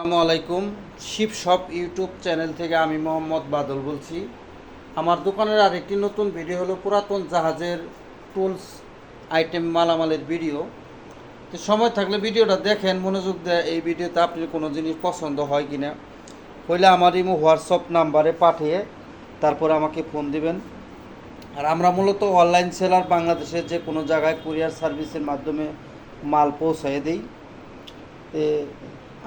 আসসালামু আলাইকুম। Shiva shop YouTube channel থেকে আমি মোহাম্মদ বাদল বলছি। আমার দোকানের আরেকটি নতুন ভিডিও হলো পুরাতন জাহাজের টুলস আইটেম মালামালের ভিডিও। তো সময় থাকলে ভিডিওটা দেখেন, মনোযোগ দেয় এই ভিডিওতে আপনি কোনো জিনিস পছন্দ হয় কি না হইলে আমার ইমো, হোয়াটসঅ্যাপ নাম্বারে পাঠিয়ে তারপর আমাকে ফোন দিবেন। আর আমরা মূলত অনলাইন সেলার বাংলাদেশের যে কোনো জায়গায় কুরিয়ার সার্ভিসের মাধ্যমে মাল পৌঁছায় দিই।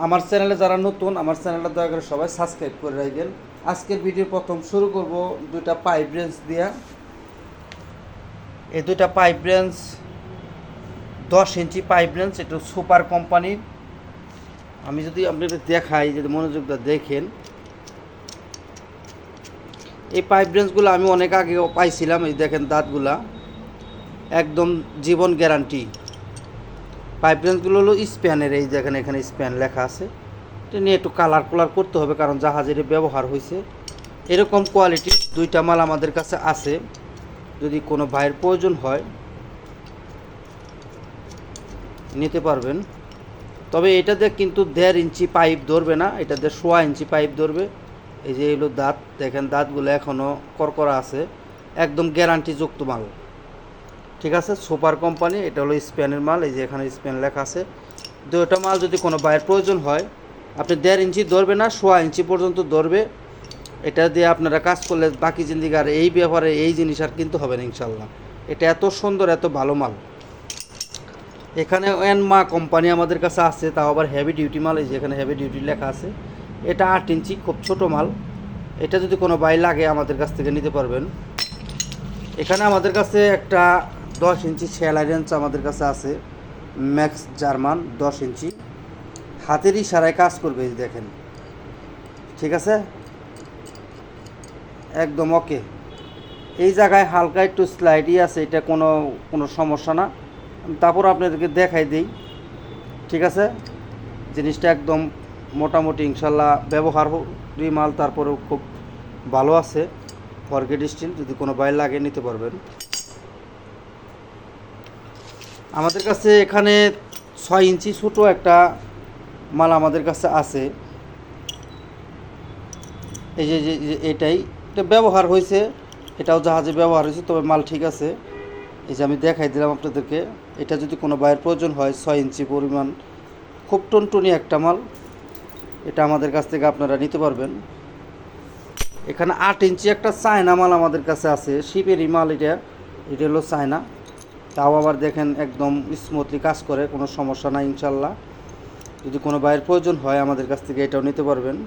আমার চ্যানেলে যারা নতুন, আমার চ্যানেলটা দয়া করে সবাই সাবস্ক্রাইব করে রাখবেন। আজকের ভিডিও প্রথম শুরু করব দুইটা পাইপ রেঞ্জ দিয়া। এই দুইটা পাইপ রেঞ্জ দশ ইঞ্চি পাইপ রেঞ্জ, এটা সুপার কোম্পানির আমি যদি আপনাদের দেখাই, যদি মনোযোগটা দেখেন। এই পাইপ রেঞ্জগুলো আমি অনেক আগে পাইছিলাম, এই দেখেন দাঁতগুলা। একদম জীবন গ্যারান্টি। পাইপ রেঞ্জগুলো হলো স্প্যানের, এই দেখেন এখানে স্প্যান লেখা আছে। এটা নিয়ে একটু কালার কুলার করতে হবে, কারণ জাহাজের ব্যবহার হয়েছে এরকম কোয়ালিটির দুইটা মাল আমাদের কাছে আছে। যদি কোনো ভাইয়ের প্রয়োজন হয়, নিতে পারবেন। তবে এটাতে কিন্তু দেড় ইঞ্চি পাইপ ধরবে না এটাতে সোয়া ইঞ্চি পাইপ ধরবে। এই যে এগুলো দাঁত, দেখেন দাঁতগুলো এখনও করকরা আছে। একদম গ্যারান্টিযুক্ত মাল। ঠিক আছে, সুপার কোম্পানি, এটা হলো স্পেনের মাল, এই যে এখানে স্পেন লেখা আছে। দুটো মাল যদি কোনো বাইরের প্রয়োজন হয়, আপনি দেড় ইঞ্চি ধরবে না, সোয়া ইঞ্চি পর্যন্ত ধরবে। এটা দিয়ে আপনারা কাজ করলে বাকি জিন্দিগি আর এই ব্যাপারে এই জিনিস আর কিনতে হবে না ইনশাল্লাহ এটা এত সুন্দর, এত ভালো মাল। এখানে মা কোম্পানি আমাদের কাছে আছে, তাও আবার হেভি ডিউটি মাল, এই যে এখানে হেভি ডিউটি লেখা আছে। এটা আট ইঞ্চি, খুব ছোট মাল। এটা যদি কোনো বাই লাগে আমাদের কাছ থেকে নিতে পারবেন। এখানে আমাদের কাছে একটা দশ ইঞ্চি সেলাই রেঞ্জ আমাদের কাছে আছে, ম্যাক্স জার্মান, দশ ইঞ্চি। হাতের ইশারায় কাজ করবে দেখেন। ঠিক আছে? একদম ওকে। এই জায়গায় হালকা একটু স্লাইডই আছে, এটা কোনো কোনো সমস্যা না। তারপর আপনাদেরকে দেখাই দিই। ঠিক আছে? জিনিসটা একদম মোটামুটি ইনশাল্লাহ ব্যবহারী মাল, তারপরেও খুব ভালো আছে। ফরগেট স্টিল, যদি কোনো বাইর লাগে নিতে পারবেন। আমাদের কাছে এখানে ছয় ইঞ্চি ছোটো একটা মাল আমাদের কাছে আছে। এই যে এটাই। এটা ব্যবহার হয়েছে। এটাও জাহাজে ব্যবহার হয়েছে, তবে মাল ঠিক আছে। এই যে আমি দেখাই দিলাম আপনাদেরকে। এটা যদি কোনো বাইয়ের প্রয়োজন হয়, ছয় ইঞ্চি পরিমাণ খুব টনটনি একটা মাল। এটা আমাদের কাছ থেকে আপনারা নিতে পারবেন। এখানে আট ইঞ্চি একটা চায়না মাল আমাদের কাছে আছে। শিপেরই মাল এটা। এটা হলো চায়না। তাও আবার দেখেন একদম স্মুথলি কাজ করে, কোনো সমস্যা নাই ইনশাল্লাহ। যদি কোনো বাইরের প্রয়োজন হয় আমাদের কাছ থেকে এটাও নিতে পারবেন।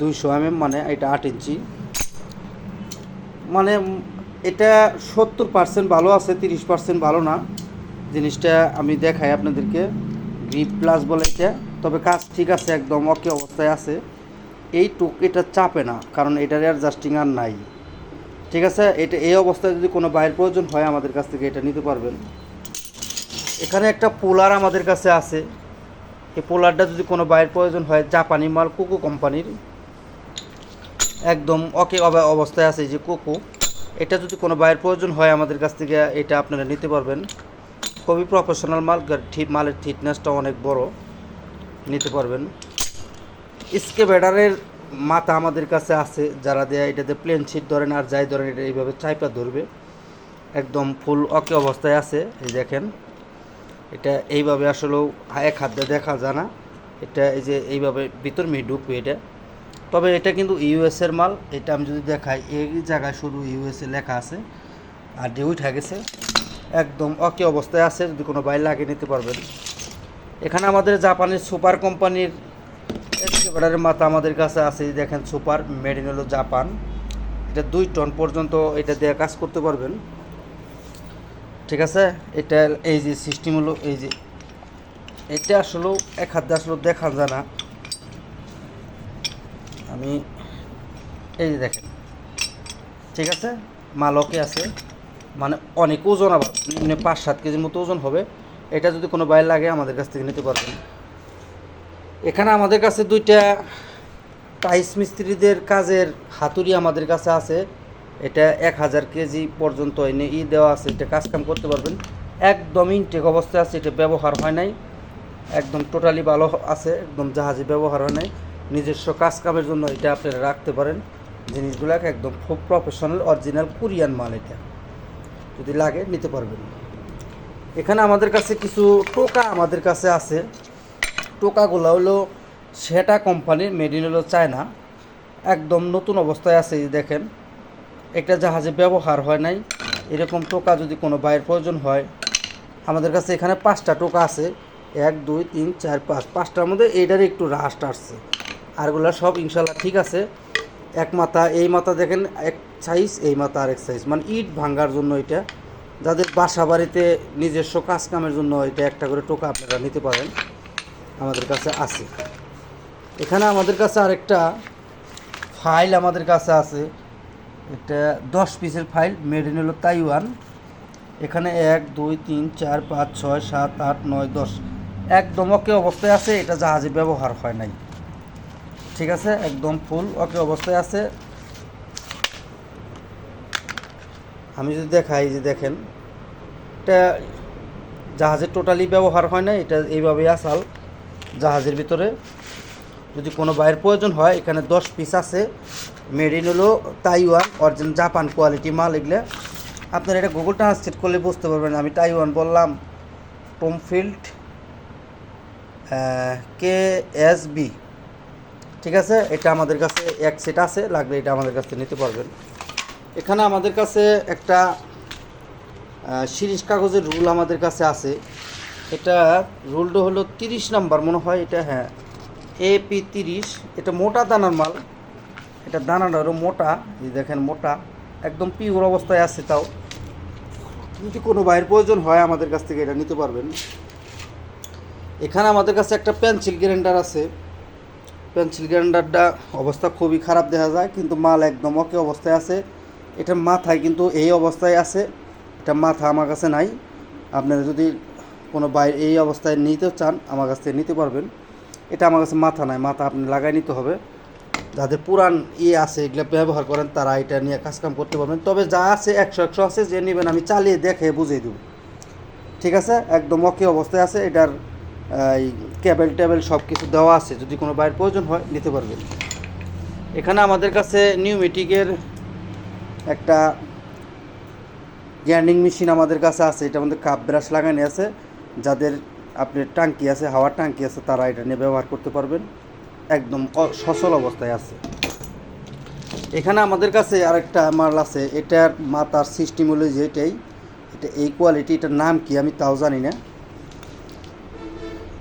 দুইশো এমএম মানে এটা আট ইঞ্চি। মানে এটা সত্তর পার্সেন্ট ভালো আছে, তিরিশ পার্সেন্ট ভালো না। জিনিসটা আমি দেখাই আপনাদেরকে। গ্রিপ প্লাস বলে এটা। তবে কাজ ঠিক আছে, একদম অকে অবস্থায় আছে। এই টুক এটা চাপে না, কারণ এটার অ্যাডজাস্টিং আর নাই। ঠিক আছে? এটা, এই অবস্থায় যদি কোনো বাইরের প্রয়োজন হয় আমাদের কাছ থেকে এটা নিতে পারবেন। এখানে একটা পোলার আমাদের কাছে আছে। এই পোলারটা যদি কোনো বাইরের প্রয়োজন হয়, জাপানি মাল কোকো কোম্পানির। একদম অকে অব- অবস্থায় আছে যে কোকো। এটা যদি কোনো বাইরের প্রয়োজন হয় আমাদের কাছ থেকে, এটা আপনারা নিতে পারবেন। খুবই প্রফেশনাল মাল মালের থিকনেসটা অনেক বড়। নিতে পারবেন। স্কেবেডারের মাথা আমাদের কাছে আছে, যারা দেয় এটাতে প্লেন শিট ধরেন আর যাই ধরেন এটা এইভাবে চাইপা ধরবে, একদম ফুল অকে অবস্থায় আছে, এই দেখেন। এটা এইভাবে আসলেও এক হাত দেখা যায় না, এটা এই যে এইভাবে ভিতর মেয়ে ঢুকবে এটা। তবে এটা কিন্তু ইউএসের মাল, এটা আমি যদি দেখাই, এই জায়গায় শুধু ইউএসএ লেখা আছে, আর যে উঠে গেছে, একদম অকে অবস্থায় আছে, যদি কোনো বাইর লাগিয়ে নিতে পারবেন। এখানে আমাদের জাপানের সুপার কোম্পানির এক্সকেভেটারের মাথা আমাদের কাছে আছে দেখেন সুপার মেড ইন হলো জাপান। এটা দুই টন পর্যন্ত এটা দিয়ে কাজ করতে পারবেন। ঠিক আছে? এটা, এই যে সিস্টেম হলো, এই যে, এটা আসলেও এক হাত আসলে দেখা যায় না। আমি, এই যে দেখেন। ঠিক আছে? মালকে আছে। মানে অনেক ওজন আবার মানে পাঁচ সাত কেজির মতো ওজন হবে। এটা যদি কোনো বাইর লাগে, আমাদের কাছ থেকে নিতে পারবেন। এখানে আমাদের কাছে দুইটা টাইস মিস্ত্রিদের কাজের হাতুড়ি আমাদের কাছে আছে। এটা এক হাজার কেজি পর্যন্ত এনে ই দেওয়া আছে, এটা কাজ কাম করতে পারবেন। একদম ইনটেক অবস্থায় আছে, এটা ব্যবহার হয় নাই। একদম টোটালি ভালো আছে, একদম জাহাজে ব্যবহার হয় নাই। নিজস্ব কাজ কামের জন্য এটা আপনারা রাখতে পারেন। জিনিসগুলোকে একদম খুব প্রফেশনাল অরিজিনাল কোরিয়ান মাল এটা। যদি লাগে নিতে পারবেন। এখানে আমাদের কাছে কিছু টোকা আমাদের কাছে আছে। টোকাগুলো হলো সেটা কোম্পানির মেড ইন হলো চায়না। একদম নতুন অবস্থায় আছে দেখেন। একটা জাহাজে ব্যবহার হয় নাই। এরকম টোকা যদি কোনো বাইয়ের প্রয়োজন হয়, আমাদের কাছে এখানে পাঁচটা টোকা আছে। এক, দুই, তিন, চার, পাঁচ। পাঁচটার মধ্যে এইটার একটু রাস্ট আসছে। আরগুলো সব ইনশাল্লাহ ঠিক আছে। এক মাথা, এই মাথা দেখেন, এক সাইজ এই মাথা আরেক সাইজ মানে ইট ভাঙ্গার জন্য এটা। যাদের বাসা বাড়িতে নিজস্ব কাজ কামের জন্য এটা একটা করে টোকা আপনারা নিতে পারেন। আমাদের কাছে আছে। এখানে আমাদের কাছে আরেকটা ফাইল আমাদের কাছে আছে। এটা দশ পিসের ফাইল মেড ইন হলো তাইওয়ান। এখানে এক, দুই, তিন, চার, পাঁচ, ছয়, সাত, আট, নয়, দশ। একদম ওকে অবস্থায় আছে, এটা জাহাজে ব্যবহার হয় নাই। ঠিক আছে? একদম ফুল ওকে অবস্থায় আছে। আমি যদি দেখাই, যে দেখেন, এটা জাহাজের টোটালি ব্যবহার হয় না এটা এইভাবেই আসাল। জাহাজের ভিতরে। যদি কোনো বাইরের প্রয়োজন হয়, এখানে দশ পিস আছে। মেড ইন হলো তাইওয়ান অরিজিনাল জাপান কোয়ালিটি মাল এগুলো। আপনারা এটা গুগল ট্রান্সলেট করলে বুঝতে পারবেন। আমি তাইওয়ান বললাম টমফিল্ড কে এস বি ঠিক আছে? এটা আমাদের কাছে এক সেট আছে, লাগলে এটা আমাদের কাছে নিতে পারবেন। এখানে আমাদের কাছে একটা শিরিষ কাগজের রুল আমাদের কাছে আছে। এটা রুলটা হলো তিরিশ নাম্বার, মনে হয় এটা হ্যাঁ। এপি তিরিশ, এটা মোটা দানার মাল। এটা দানাটা হলো মোটা, এই দেখেন মোটা, একদম পিওর অবস্থায় আছে তাও। যদি কোনো বাইরের প্রয়োজন হয় আমাদের কাছ থেকে এটা নিতে পারবেন। এখানে আমাদের কাছে একটা পেন্সিল গ্রাইন্ডার আছে। পেন্সিল গ্রাইন্ডারটা অবস্থা খুবই খারাপ দেখা যায়, কিন্তু মাল একদম ওকে অবস্থায় আছে। এটা মাথায় কিন্তু এই অবস্থায় আছে। এটা মাথা আমার কাছে নাই। আপনারা যদি কোনো বাইরে এই অবস্থায় নিতে চান, আমার কাছ থেকে নিতে পারবেন। এটা আমার কাছে মাথা নাই, মাথা আপনি লাগাই নিতে হবে। যাদের পুরান ইয়ে আছে, এগুলো ব্যবহার করেন, তারা এটা নিয়ে কাজকাম করতে পারবেন। তবে যা আছে, একশো একশো আছে, যে নেবেন আমি চালিয়ে দেখে বুঝিয়ে দেবো। ঠিক আছে? একদম ওকে অবস্থায় আছে, এটার এই কেবল টেবল সব কিছু দেওয়া আছে। যদি কোনো বাইরের প্রয়োজন হয়, নিতে পারবেন। এখানে আমাদের কাছে নিউমেটিকের একটা গ্যান্ডিং মেশিন আমাদের কাছে আছে। এটা আমাদের কাপ ব্রাশ লাগানো আছে। যাদের আপনার টাঙ্কি আছে, হাওয়ার টাঙ্কি আছে, তারা এটা নিয়ে ব্যবহার করতে পারবেন। একদম সচল অবস্থায় আছে। এখানে আমাদের কাছে আরেকটা মাল আছে। এটার মাথার সিস্টেম হলো যে এটাই। এটা এই কোয়ালিটি এটার নাম কি আমি তাও জানি না।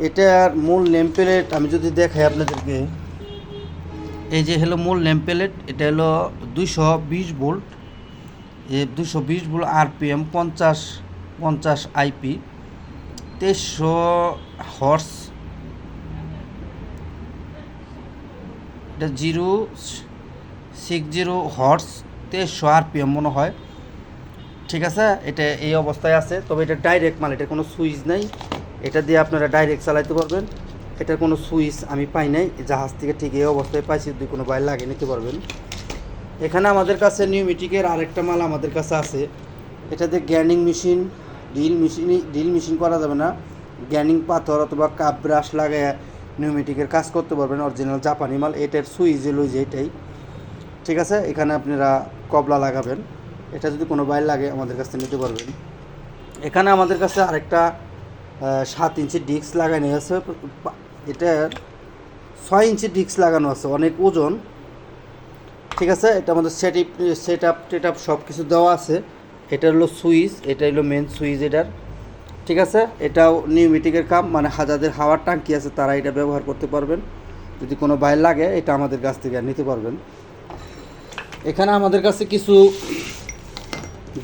এটার মূল নেম প্লেট আমি যদি দেখাই আপনাদেরকে। এই যে হলো মূল নেম প্লেট এটা হলো দুইশো বিশ ভোল্ট এ দুশো বিশ ভোল্ট আরপিএম পঞ্চাশ পঞ্চাশ আইপি তেইশশো হর্স এটা জিরো সিক্স জিরো হর্স তেইশশো আরপিএম মনে হয়। ঠিক আছে? এটা এই অবস্থায় আছে। তবে এটা ডাইরেক্ট মাল, এটা কোনো সুইচ নাই। এটা দিয়ে আপনারা ডাইরেক্ট চালাইতে পারবেন। এটার কোনো সুইচ আমি পাই নাই। জাহাজ থেকে ঠিক এই অবস্থায় পাইছি, যদি কোনো বাইর লাগিয়ে নিতে পারবেন। এখানে আমাদের কাছে নিউমেটিকের আরেকটা মাল আমাদের কাছে আছে। এটাতে গ্যানিং machine drill machine drill machine করা যাবে না। গ্যানিং পাথর অথবা কাপ ব্রাশ লাগায় নিউমেটিকের কাজ করতে পারবেন অরিজিনাল জাপানি মাল। এটার এলো যে এটাই। ঠিক আছে? এখানে আপনারা কবলা লাগাবেন। এটা যদি কোনো বাইর লাগে, আমাদের কাছ থেকে নিতে পারবেন। এখানে আমাদের কাছে আরেকটা সাত ইঞ্চি ডিস্ক লাগানো আছে। এটার ছয় ইঞ্চি ডিস্ক লাগানো আছে, অনেক ওজন। ঠিক আছে? এটা আমাদের সেট সেট আপ টেট আপ সব কিছু দেওয়া আছে। এটা হলো সুইচ, এটা হলো মেন সুইচ এটার। ঠিক আছে? এটাও নিউমেটিকের কাম মানে হাজারদের হাওয়ার টাঙ্কি আছে, তারা এটা ব্যবহার করতে পারবেন। যদি কোনো বাইর লাগে, এটা আমাদের কাছ থেকে নিতে পারবেন। এখানে আমাদের কাছে কিছু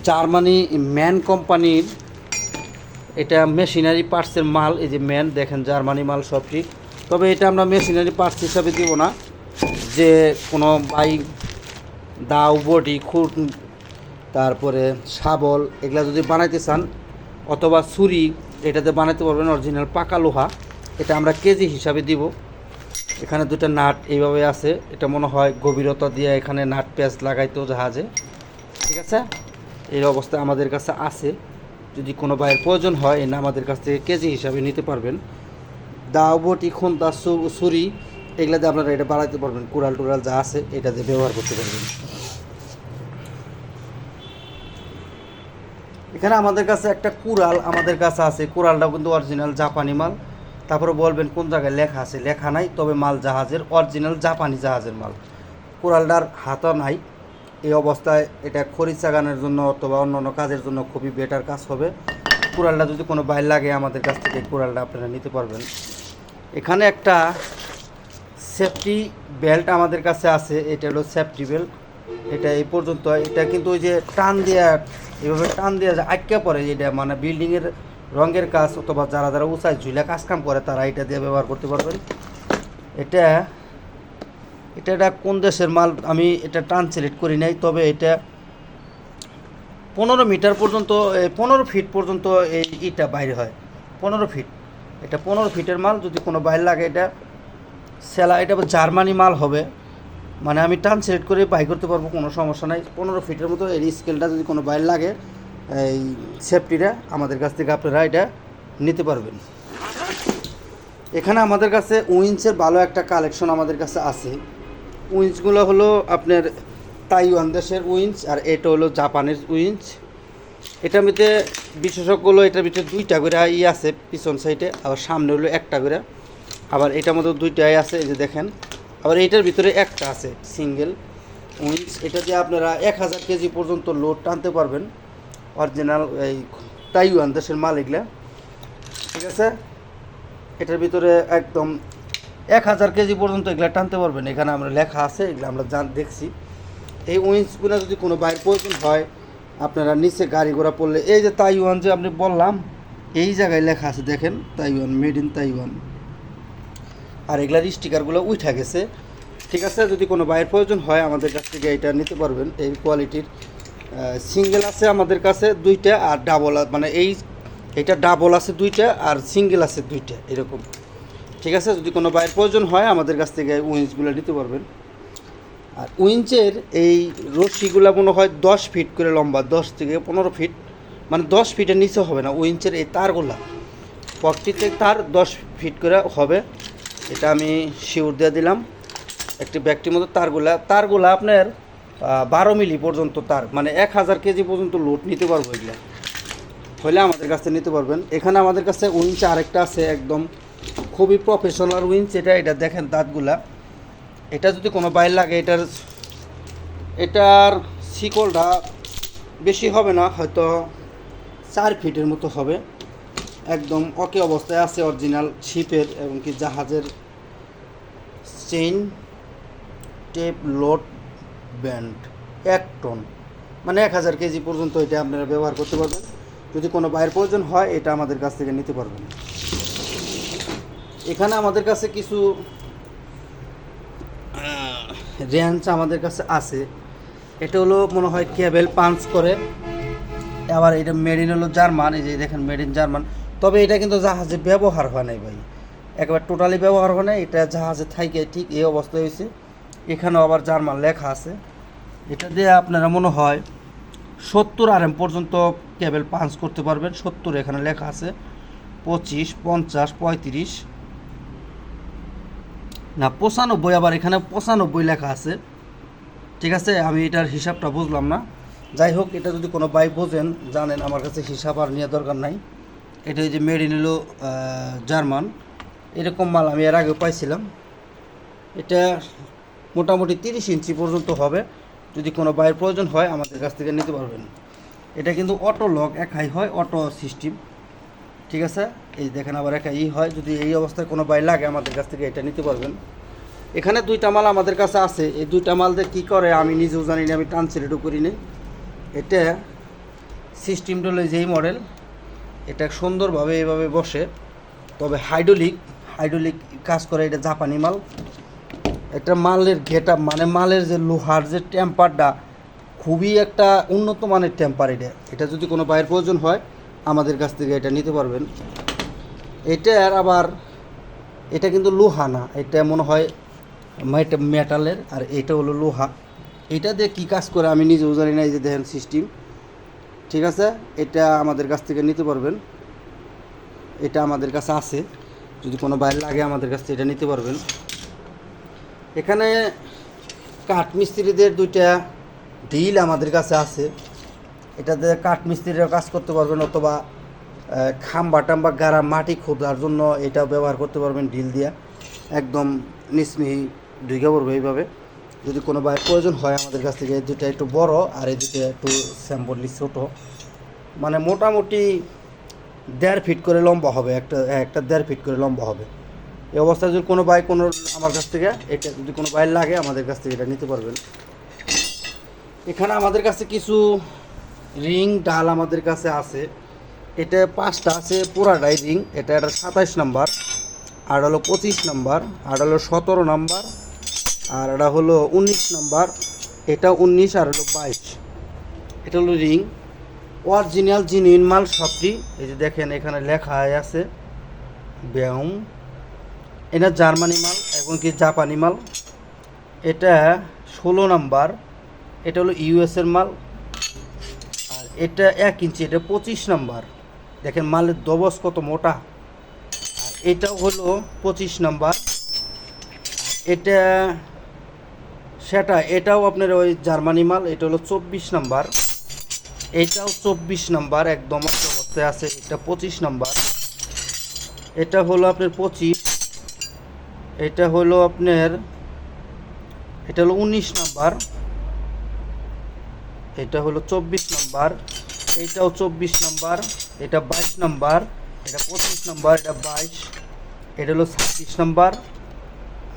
জার্মানি ম্যান কোম্পানির এটা মেশিনারি পার্টসের মাল, এই যে ম্যান, দেখেন জার্মানি মাল সবটি তবে এটা আমরা মেশিনারি পার্টস হিসাবে দিব না, যে কোনো বাইক দাও, বডি খুঁট তারপরে শাবল, এগুলা যদি বানাইতে চান, অথবা ছুরি, এটাতে বানাইতে পারবেন অরিজিনাল পাকা লোহা। এটা আমরা কেজি হিসাবে দিব। এখানে দুটো নাট এইভাবে আছে। এটা মনে হয় গভীরতা দিয়ে এখানে নাট প্যাচ লাগাইতো জাহাজে। ঠিক আছে? এই অবস্থা আমাদের কাছে আছে। যদি কোনো বাইয়ের প্রয়োজন হয়, এনে আমাদের কাছ থেকে কেজি হিসাবে নিতে পারবেন। দাও, বটি, খুন্তা ছুরি এগুলা দিয়ে আপনারা এটা বাড়াইতে পারবেন। কুড়াল টুড়াল যা আছে এটা দিয়ে ব্যবহার করতে পারবেন। এখানে আমাদের কাছে একটা কুড়াল আমাদের কাছে আছে। কুড়ালটাও কিন্তু অরিজিনাল জাপানি মাল। তারপরে বলবেন কোন জায়গায় লেখা আছে? লেখা নাই, তবে মাল জাহাজের অরিজিনাল জাপানি জাহাজের মাল। কুড়ালটার হাতও নাই। এই অবস্থায় এটা খরিচ চাগানোর জন্য অথবা অন্য অন্য কাজের জন্য খুবই বেটার কাজ হবে। কুড়ালটা যদি কোনো বাইর লাগে আমাদের কাছ থেকে কুড়ালটা আপনারা নিতে পারবেন। এখানে একটা সেফটি বেল্ট আমাদের কাছে আছে। এটা হলো সেফটি বেল্ট এটা এই পর্যন্ত, এটা কিন্তু ওই যে টান দেওয়া এভাবে টান দেওয়া যে আটকে পড়ে যেটা মানে বিল্ডিংয়ের রঙের কাজ অথবা যারা যারা উঁচায় ঝুলে কাজ কাম করে, তারা এটা দিয়ে ব্যবহার করতে পারবেন। এটা এটা এটা কোন দেশের মাল, আমি এটা ট্রান্সলেট করি নাই, তবে এটা পনেরো মিটার পর্যন্ত পনেরো ফিট পর্যন্ত এই ইটা বাইরে হয়, পনেরো ফিট এটা পনেরো ফিটের মাল, যদি কোনো বাইরে লাগে এটা, সেলা, এটা জার্মানি মাল হবে। মানে আমি ট্রান্সলেট করে বাই করতে পারব, কোনো সমস্যা নাই। পনেরো ফিটের মতো এর স্কেলটা যদি কোনো বাইরে লাগে, এই সেফটিটা আমাদের কাছ থেকে আপনারা এটা নিতে পারবেন। এখানে আমাদের কাছে উইন্সের ভালো একটা কালেকশন আমাদের কাছে আছে। উইন্সগুলো হলো আপনার তাইওয়ান দেশের উইন্স আর এটা হলো জাপানের উইন্স। এটার মধ্যে বিশেষজ্ঞ হলো এটার ভিতরে দুইটা করে ই আছে, পিছন সাইডে আবার সামনে হলো একটা করে। আবার এটার মধ্যে দুইটাই আছে, এই যে দেখেন। আবার এটার ভিতরে একটা আছে সিঙ্গেল উইন্স এটা দিয়ে আপনারা এক হাজার কেজি পর্যন্ত লোড টানতে পারবেন। অরিজিনাল এই তাইওয়ান দেশের মাল এগুলা ঠিক আছে? এটার ভিতরে একদম এক হাজার কেজি পর্যন্ত এগুলা টানতে পারবেন। এখানে আমরা লেখা আছে, এগুলো আমরা জান, দেখছি। এই উইন্সগুলো যদি কোনো বাইরের প্রয়োজন হয়, আপনারা নিচে গাড়ি ঘোড়া পড়লে, এই যে তাইওয়ান যে আপনি বললাম, এই জায়গায় লেখা আছে, দেখেন, তাইওয়ান মেড ইন তাইওয়ান। আর এগুলার স্টিকারগুলো উঠা গেছে। ঠিক আছে, যদি কোনো বাইরের প্রয়োজন হয় আমাদের কাছ থেকে এটা নিতে পারবেন। এই কোয়ালিটির সিঙ্গেল আছে আমাদের কাছে দুইটা আর ডাবল মানে এই, এটা ডাবল আছে দুইটা আর সিঙ্গেল আছে দুইটা, এরকম। ঠিক আছে, যদি কোনো বাইরের প্রয়োজন হয় আমাদের কাছ থেকে উইঞ্চগুলো নিতে পারবেন। আর উইঞ্চের এই রশিগুলো মনে হয় দশ ফিট করে লম্বা, দশ থেকে পনেরো ফিট মানে দশ ফিটের নিচে হবে না উইঞ্চের এই তারগুলা। প্রত্যেকটা তার দশ ফিট করে হবে। এটা আমি শিউর দিয়ে দিলাম। একটি ব্যক্তির মতো তারগুলা তারগুলা আপনার বারো মিলি পর্যন্ত তার। মানে এক হাজার কেজি পর্যন্ত লোড নিতে পারব এগুলা। হলে আমাদের কাছে নিতে পারবেন। এখানে আমাদের কাছে উইঞ্চ আরেকটা আছে একদম খুবই প্রফেশনাল উইঞ্চ এটা এটা দেখেন দাঁতগুলা। এটা যদি কোনো বাইর লাগে, এটার এটার শিকলটা বেশি হবে না, হয়তো চার ফিটের মতো হবে। একদম অকে অবস্থায় আছে অরিজিনাল শিপের এবং কি জাহাজের চেইন টেপ লোড ব্যান্ড এক টন মানে এক হাজার কেজি পর্যন্ত এটা আপনারা ব্যবহার করতে পারবেন। যদি কোনো বাইরের প্রয়োজন হয়, এটা আমাদের কাছ থেকে নিতে পারবেন। এখানে আমাদের কাছে কিছু রেঞ্চ আমাদের কাছে আছে। এটা হলো মনে হয় কেবেল পাঞ্চ করে। আবার এটা মেড ইন হলো জার্মান। এই যে দেখেন মেড ইন জার্মান। তবে এটা কিন্তু জাহাজে ব্যবহার হয় নাই ভাই। একেবারে টোটালি ব্যবহার হয় নাই, এটা জাহাজে থাইকে ঠিক এই অবস্থায় হয়েছে এখানেও আবার জার্মান লেখা আছে। এটা দিয়ে আপনারা মনে হয় সত্তর আর এম পর্যন্ত কেবল পাঞ্চ করতে পারবেন। সত্তর এখানে লেখা আছে। পঁচিশ, পঞ্চাশ, পঁয়ত্রিশ। না, পঁচানব্বই আবার এখানে পঁচানব্বই লেখা আছে। ঠিক আছে? আমি এটার হিসাবটা বুঝলাম না। যাই হোক, এটা যদি কোনো বাই বোঝেন, জানেন, আমার কাছে হিসাব আর নেওয়া দরকার নাই। এটা যে মেড ইন হলো জার্মান। এরকম মাল আমি এর আগে পাইছিলাম। এটা মোটামুটি তিরিশ ইঞ্চি পর্যন্ত হবে। যদি কোনো বাইয়ের প্রয়োজন হয়, আমাদের কাছ থেকে নিতে পারবেন। এটা কিন্তু অটো লক একাই হয় অটো সিস্টেম ঠিক আছে? এই দেখেন আবার একা ই হয়। যদি এই অবস্থায় কোনো বাই লাগে, আমাদের কাছ থেকে এটা নিতে পারবেন। এখানে দুইটা মাল আমাদের কাছে আছে। এই দুইটা মাল দিয়ে কী করে, আমি নিজেও জানি না, আমি ট্রান্সলেটও করি নি এটা সিস্টেমটা হলো যেই মডেল এটা সুন্দরভাবে এভাবে বসে। তবে হাইড্রোলিক হাইড্রোলিক কাজ করে এটা জাপানি মাল। এটা মালের ঘেটা মানে মালের যে লোহার যে টেম্পারটা খুবই একটা উন্নত মানের টেম্পার এটা। এটা যদি কোনো বাইরের প্রয়োজন হয়, আমাদের কাছ থেকে এটা নিতে পারবেন। এটার আবার, এটা কিন্তু লোহা না, এটা মনে হয় মেটালের আর এটা হলো লোহা। এটা দিয়ে কী কাজ করে আমি নিজেও জানি না, এই যে দেখেন সিস্টেম ঠিক আছে? এটা আমাদের কাছ থেকে নিতে পারবেন। এটা আমাদের কাছে আছে। যদি কোনো বাইরে লাগে আমাদের কাছ থেকে এটা নিতে পারবেন। এখানে কাঠ মিস্ত্রিদের দুইটা ডিল আমাদের কাছে আছে। এটাতে কাঠ মিস্ত্রিরা কাজ করতে পারবেন অথবা খাম্বা টাম্বা গাড়া মাটি খোদার জন্য এটা ব্যবহার করতে পারবেন ডিল দিয়া। একদম নিসমিহি ঢুকে পড়বে এইভাবে। যদি কোনো বাইর প্রয়োজন হয় আমাদের কাছ থেকে দুটা একটু বড় আর এই দুটা একটু স্যাম্পলি ছোটো। মানে মোটামুটি দেড় ফিট করে লম্বা হবে, একটা একটা দেড় ফিট করে লম্বা হবে। এই অবস্থায় যদি কোনো বাইক কোনো আমার কাছ থেকে, এটা যদি কোনো বাইক লাগে, আমাদের কাছ থেকে এটা নিতে পারবেন। এখানে আমাদের কাছে কিছু রিং ডাল আমাদের কাছে আছে। এটা পাঁচটা আছে, পুরাটাই রিং। এটা একটা সাতাইশ নাম্বার, আর হলো পঁচিশ নাম্বার, আর হলো সতেরো নাম্বার আর এটা হলো উনিশ নাম্বার। এটা উনিশ আর হলো বাইশ। এটা হলো রিং। অরিজিনাল জিনিউন মাল সবটি। এই যে দেখেন, এখানে লেখা আছে ব্যায়াম এটা জার্মানি মাল এবং কি জাপানি মাল? এটা ষোলো নাম্বার। এটা হলো ইউএসের মাল। আর এটা এক ইঞ্চি, এটা পঁচিশ নাম্বার। দেখেন, মালের দবস কত মোটা। আর এটাও হলো পঁচিশ নাম্বার। এটা সেটা, এটাও আপনার ওই জার্মানি মাল, এটা হলো চব্বিশ নাম্বার। এটাও চব্বিশ নাম্বার, একদম অবস্থায় আছে, এটা পঁচিশ নাম্বার। এটা হলো আপনার পঁচিশ, এটা হলো আপনার, এটা হলো উনিশ নাম্বার। এটা হলো চব্বিশ নাম্বার এইটাও চব্বিশ নাম্বার, এটা বাইশ নাম্বার, এটা পঁচিশ নাম্বার, এটা বাইশ, এটা হলো ছাব্বিশ নাম্বার,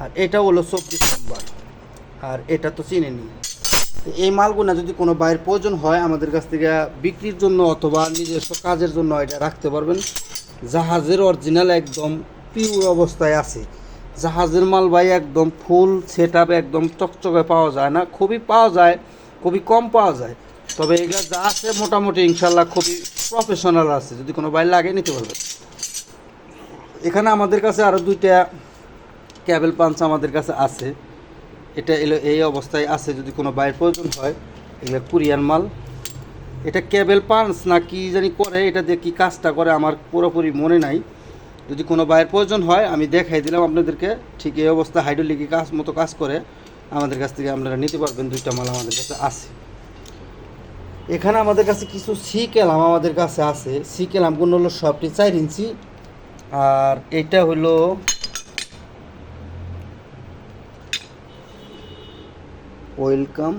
আর এটাও হলো চব্বিশ নাম্বার। আর এটা তো চিনেনি। তো এই মালগুলো যদি কোনো বাইরের প্রয়োজন হয়, আমাদের কাছ থেকে বিক্রির জন্য অথবা নিজস্ব কাজের জন্য এটা রাখতে পারবেন। জাহাজের অরিজিনাল একদম পিওর অবস্থায় আছে। জাহাজের মাল ভাই একদম ফুল সেট একদম চকচকে পাওয়া যায় না। খুবই পাওয়া যায়, খুবই কম পাওয়া যায়। তবে এগুলো যা আছে মোটামুটি ইনশাল্লাহ খুবই প্রফেশনাল আছে। যদি কোনো বাইর লাগে নিতে পারবে। এখানে আমাদের কাছে আরও দুইটা ক্যাবেল পাঞ্চ আমাদের কাছে আছে। এটা এলো এই অবস্থায় আছে যদি কোনো বাইরের প্রয়োজন হয়, এগুলো কুরিয়ান মাল। এটা কেবল পান্স না কি জানি করে, এটা দিয়ে কী কাজটা করে আমার পুরোপুরি মনে নাই। যদি কোনো বাইরের প্রয়োজন হয়, আমি দেখাই দিলাম আপনাদেরকে, ঠিক এই অবস্থা, হাইড্রোলিকি কাজ মতো কাজ করে আমাদের কাছ থেকে আপনারা নিতে পারবেন, দুইটা মাল আমাদের কাছে আছে। এখানে আমাদের কাছে কিছু সি কেলাম আমাদের কাছে আছে। সি কেলামগুলো হলো সবটি চার ইঞ্চি, আর এটা হলো ওয়েলকাম।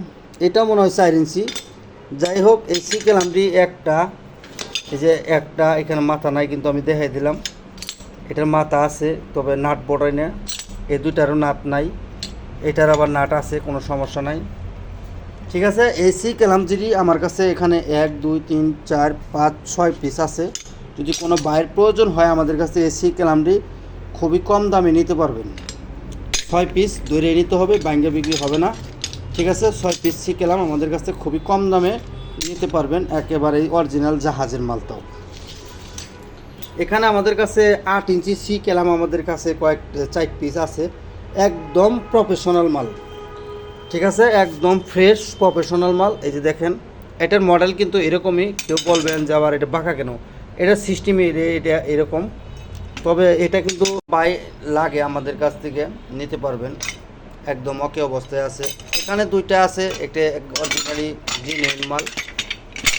এটা মনে হয় চার ইঞ্চি যাই হোক এই সি কেলামটি একটা। এই যে একটা, এখানে মাথা নাই কিন্তু আমি দেখাই দিলাম। এটার মাথা আছে, তবে নাট বড়াই না এই দুইটারও নাট নাই। এটার আবার নাট আছে, কোনো সমস্যা নাই। ঠিক আছে, এই সি কেলামজিরি আমার কাছে এখানে এক, দুই, তিন, চার, পাঁচ, ছয় পিস আছে। যদি কোনো বাইরের প্রয়োজন হয় আমাদের কাছে এই সি কেলামটি খুবই কম দামে নিতে পারবেন। ছয় পিস দূরে নিতে হবে ব্যাঙ্গে বিক্রি হবে না। ঠিক আছে? ছয় পিস সি কেলাম আমাদের কাছে খুবই কম দামে নিতে পারবেন একেবারেই অরিজিনাল জাহাজের মালটাও। এখানে আমাদের কাছে আট ইঞ্চি সি কেলাম আমাদের কাছে কয়েক, চার পিস আছে। একদম প্রফেশনাল মাল। ঠিক আছে? একদম ফ্রেশ প্রফেশনাল মাল। এই যে দেখেন, এটার মডেল কিন্তু এরকমই। কেউ বলবেন যে, আবার এটা বাঁকা কেন? এটার সিস্টেমই এটা এরকম। তবে এটা কিন্তু বাই লাগে আমাদের কাছ থেকে নিতে পারবেন। একদম ওকে অবস্থায় আছে। এখানে দুইটা আছে, একটা অরিজিনালি জিনিয়ান মাল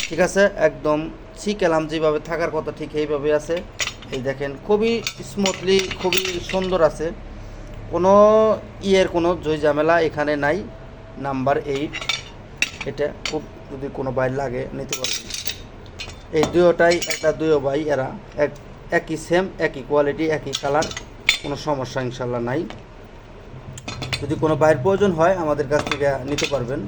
ঠিক আছে? একদম শিখেলাম যেভাবে থাকার কথা ঠিক এইভাবে আছে। এই দেখেন, খুবই স্মুথলি খুবই সুন্দর আছে। কোনো ইয়ের কোনো জয় ঝামেলা এখানে নাই। নাম্বার এইট এটা খুব যদি কোনো বাই লাগে, নিতে পারবেন এই দুয়োটাই একটা দুয়ো বাই এরা এক, একই সেম একই কোয়ালিটি একই কালার কোনো সমস্যা ইনশাল্লাহ নাই। যদি কোনো বাইরের প্রয়োজন হয়, আমাদের কাছ থেকে নিতে পারবেন।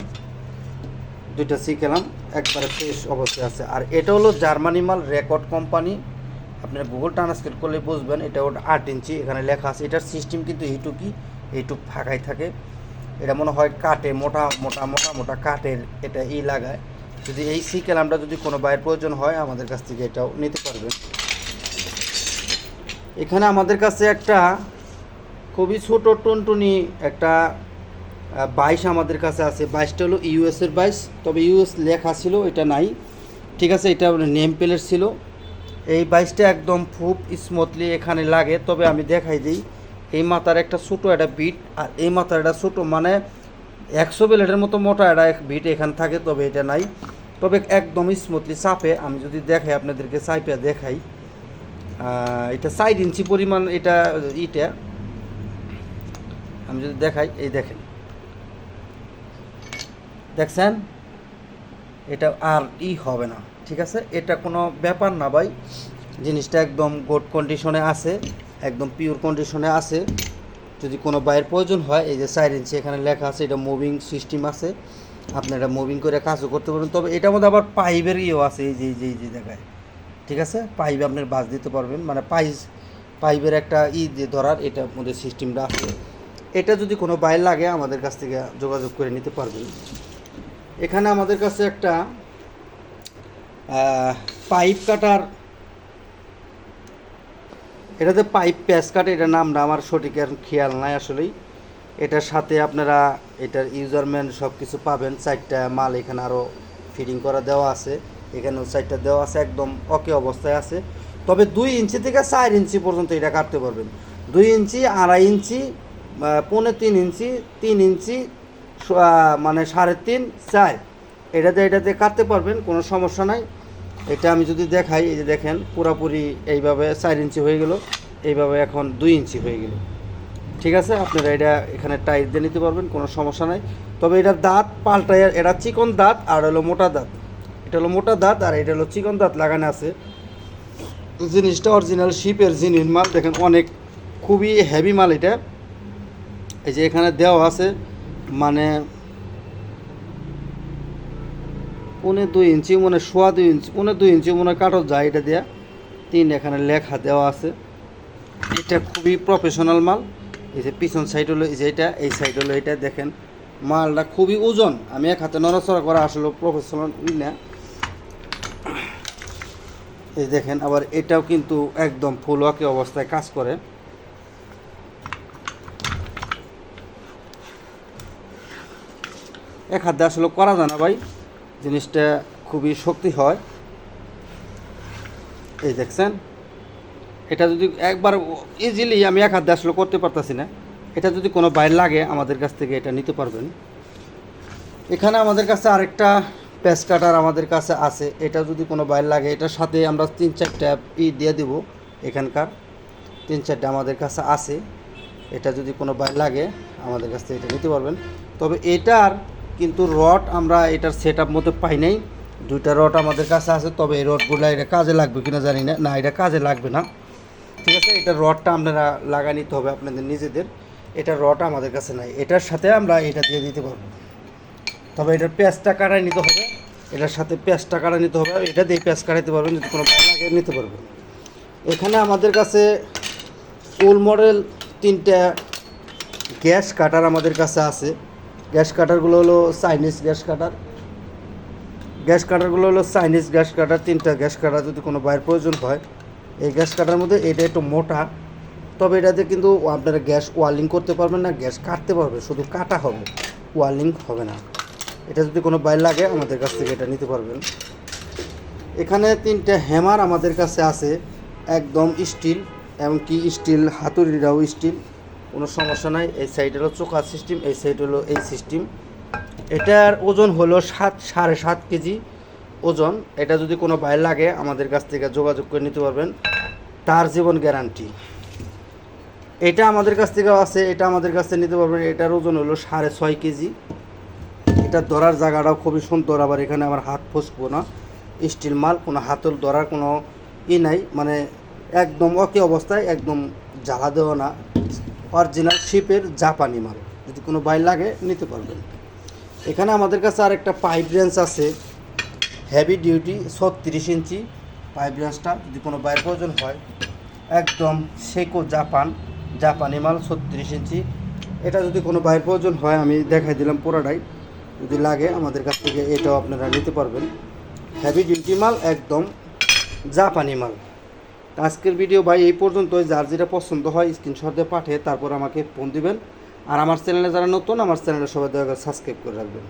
দুইটা শিখেলাম একবারে ফ্রেশ অবস্থায় আছে। আর এটা হলো জার্মানি মাল, রেকর্ড কোম্পানি। আপনার গুগল ট্রান্সলেট করলে বুঝবেন, এটা ওটা আট ইঞ্চি, এখানে লেখা আছে। এটার সিস্টেম কিন্তু এইটুকুই, এইটুক ফাঁকাই থাকে। এটা মনে হয় কাটে মোটা মোটা মোটা মোটা কাঠের এটা ই লাগায়। যদি এই সি ক্যালামটা যদি কোনো বাইরের প্রয়োজন হয়, আমাদের কাছ থেকে এটাও নিতে পারবেন। এখানে আমাদের কাছে একটা খুবই ছোট টুনটুনি একটা বাইশ আমাদের কাছে আছে। বাইশটা হলো ইউএস এর বাইশ, তবে ইউএস লেখা ছিল, এটা নাই। ঠিক আছে, এটা নেম প্লেট ছিল। এই বাইশটা একদম খুব স্মুথলি এখানে লাগে, তবে আমি দেখাই দিই। এই মাথার একটা ছোটো একটা বিট আর এই মাথার একটা ছোটো মানে একশো ব্লেডের মতো মোটা একটা এক বিট এখানে থাকে, তবে এটা নাই। তবে একদম স্মুথলি চাপে, আমি যদি দেখাই আপনাদেরকে, চাইপে দেখাই। এটা সাইড ইঞ্চি পরিমাণ এটা, ইটা। আমি যদি দেখাই, এই দেখেন। দেখছেন? এটা আর ই হবে না, ঠিক আছে? এটা কোনো ব্যাপার না ভাই। জিনিসটা একদম গুড কন্ডিশনে আছে, একদম পিওর কন্ডিশনে আছে। যদি কোনো বাইয়ের প্রয়োজন হয়, এই যে চার ইঞ্চি এখানে লেখা আছে, এটা মুভিং সিস্টেম আছে। আপনি এটা মুভিং করে কাজও করতে পারবেন। তবে এটার মধ্যে আবার পাইপের ইয়েও আছে, এই যে এই যে যে জায়গায় ঠিক আছে? পাইপ আপনার বাস দিতে পারবেন। মানে পাইস পাইপের একটা ই দিয়ে ধরার, এটার মধ্যে সিস্টেমটা আছে। এটা যদি কোনো বাইর লাগে, আমাদের কাছ থেকে যোগাযোগ করে নিতে পারবেন। এখানে আমাদের কাছে একটা পাইপ কাটার এটাতে পাইপ প্যাচ কাটে, এটার নামটা আমার সঠিক আর খেয়াল নাই আসলেই। এটার সাথে আপনারা এটার ইউজারম্যান সব কিছু পাবেন। চারটা মাল এখানে আরও ফিটিং করা দেওয়া আছে। এখানেও চারটা দেওয়া আছে, একদম ওকে অবস্থায় আছে। তবে দুই ইঞ্চি থেকে চার ইঞ্চি পর্যন্ত এটা কাটতে পারবেন। দুই ইঞ্চি, আড়াই ইঞ্চি পৌনে তিন ইঞ্চি তিন ইঞ্চি মানে সাড়ে তিন চার। এটাতে এটাতে কাটতে পারবেন, কোনো সমস্যা নাই। এটা আমি যদি দেখাই, এই যে দেখেন, পুরাপুরি এইভাবে চার ইঞ্চি হয়ে গেল, এইভাবে এখন দুই ইঞ্চি হয়ে গেল। ঠিক আছে? আপনারা এটা এখানে টাইট দিয়ে নিতে পারবেন, কোনো সমস্যা নাই। তবে এটার দাঁত পাল্টায়, এটা চিকন দাঁত আর হলো মোটা দাঁত। এটা হলো মোটা দাঁত আর এটা হলো চিকন দাঁত লাগানো আছে। জিনিসটা অরিজিনাল শিপের জিনিস মাল। দেখেন, অনেক খুবই হেভি মাল এটা। এই যে এখানে দেওয়া আছে মানে পৌনে দুই ইঞ্চি মানে সোয়া দুই ইঞ্চি, পৌনে দুই ইঞ্চি মনে কাটল যায় এটা দেয়া। তিন এখানে লেখা দেওয়া আছে। এটা খুবই প্রফেশনাল মাল। এই যে পিছন সাইড হলো, এই যে এটা, এই সাইড হলো এটা, দেখেন। মালটা খুবই ওজন। আমি এক হাতে নড়াচড়া করা আসলে প্রফেশনাল না। এই দেখেন, আবার এটাও কিন্তু একদম ফুল ওয়াকে অবস্থায় কাজ করে। এক হাতে আসলে করা যায় না ভাই। জিনিসটা খুবই শক্তি হয়। এই দেখছেন? এটা যদি একবার ইজিলি আমি এক হাতে আসলে করতে পারতাছি না। এটা যদি কোনো বাইর লাগে, আমাদের কাছ থেকে এটা নিতে পারবেন। এখানে আমাদের কাছে আরেকটা প্যাচ কাটার আমাদের কাছে আছে। এটা যদি কোনো বাইর লাগে, এটার সাথে আমরা তিন চারটা ই দিয়ে দেব এখানকার। তিন চারটা আমাদের কাছে আছে। এটা যদি কোনো বাইর লাগে, আমাদের কাছ থেকে এটা নিতে পারবেন। তবে এটার কিন্তু রড আমরা এটার সেট আপ মতো পাই নাই। দুইটা রড আমাদের কাছে আছে, তবে এই রডগুলো এটা কাজে লাগবে কিনা জানি না। না, এটা কাজে লাগবে না। ঠিক আছে, এটা রডটা আপনারা লাগা নিতে হবে আপনাদের নিজেদের। এটা রড আমাদের কাছে নাই। এটার সাথে আমরা এটা দিয়ে দিতে পারব। তবে এটার পেঁয়াজটা কাটাই নিতে হবে। এটার সাথে পেঁয়াজটা কাটা নিতে হবে। এটা দিয়ে পেঁয়াজ কাটাইতে পারবেন, যদি কোনো ভালো লাগে নিতে পারবেন। এখানে আমাদের কাছে ওল মডেল তিনটা গ্যাস কাটার আমাদের কাছে আছে। গ্যাস কাটারগুলো হলো চাইনিজ গ্যাস কাটার। গ্যাস কাটারগুলো হলো চাইনিজ গ্যাস কাটার, তিনটা গ্যাস কাটার যদি কোনো বাইরের প্রয়োজন হয়। এই গ্যাস কাটার মধ্যে এটা একটু মোটা, তবে এটাতে কিন্তু আপনারা গ্যাস ওয়ালিং করতে পারবেন না, গ্যাস কাটতে পারবে শুধু কাটা হবে ওয়ালিং হবে না। এটা যদি কোনো বাইর লাগে, আমাদের কাছ থেকে এটা নিতে পারবেন। এখানে তিনটে হ্যামার আমাদের কাছে আছে, একদম স্টিল এমনকি স্টিল হাতুড়িটাও স্টিল। কোনো সমস্যা নাই। এই সাইড হলো চোখা সিস্টেম এই সাইড হলো এই সিস্টেম এটার ওজন হলো সাত, সাড়ে সাত কেজি ওজন। এটা যদি কোনো বাইর লাগে, আমাদের কাছ থেকে যোগাযোগ করে নিতে পারবেন। তার জীবন গ্যারান্টি এটা আমাদের কাছ থেকে আছে, এটা আমাদের কাছ থেকে নিতে পারবেন। এটার ওজন হলো সাড়ে ছয় কেজি। এটা ধরার জায়গাটাও খুবই সুন্দর, আবার এখানে আমার হাত ফসবো না। স্টিল মাল, কোনো হাতল ধরার কোনো ই নাই। মানে একদম ওকে অবস্থায় একদম জ্বালা দেওয়া না। অরিজিনাল শিপের জাপানি মাল। যদি কোনো বাইর লাগে, নিতে পারবেন। এখানে আমাদের কাছে আর একটা পাইপ রেঞ্জ আছে হেভি ডিউটি ছত্রিশ ইঞ্চি পাইপ রেঞ্জটা যদি কোনো বাইর প্রয়োজন হয়। একদম সেকো জাপান, জাপানি মাল ছত্রিশ ইঞ্চি। এটা যদি কোনো বাইর প্রয়োজন হয়, আমি দেখাই দিলাম পুরাটাই। যদি লাগে, আমাদের কাছ থেকে এটাও আপনারা নিতে পারবেন। হেভি ডিউটি মাল, একদম জাপানি মাল। আজকের ভিডিও ভাই এই পর্যন্তই। যার যেটা পছন্দ হয় স্ক্রিনশট দিয়ে পাঠিয়ে তারপর আমাকে ফোন দিবেন। আর আমার চ্যানেলে যারা নতুন, আমার চ্যানেলে সবাই দয়া করে সাবস্ক্রাইব করে রাখবেন।